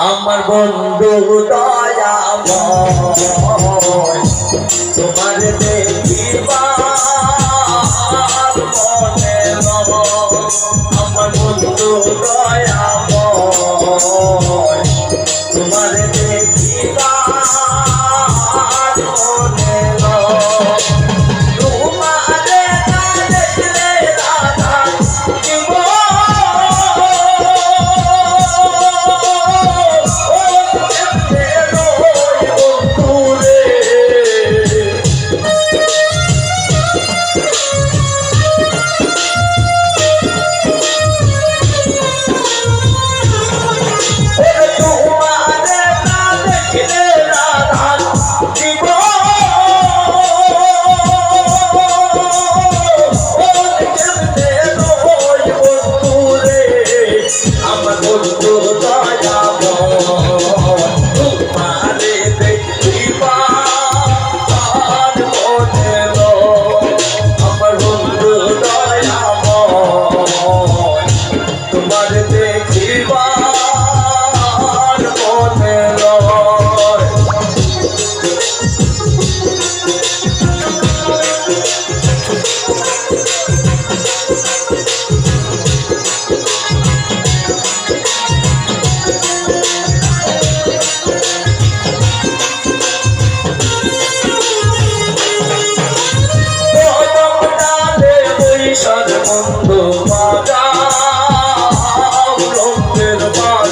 আমার বন্ধু দয়া তোমার দেখিবার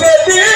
Medir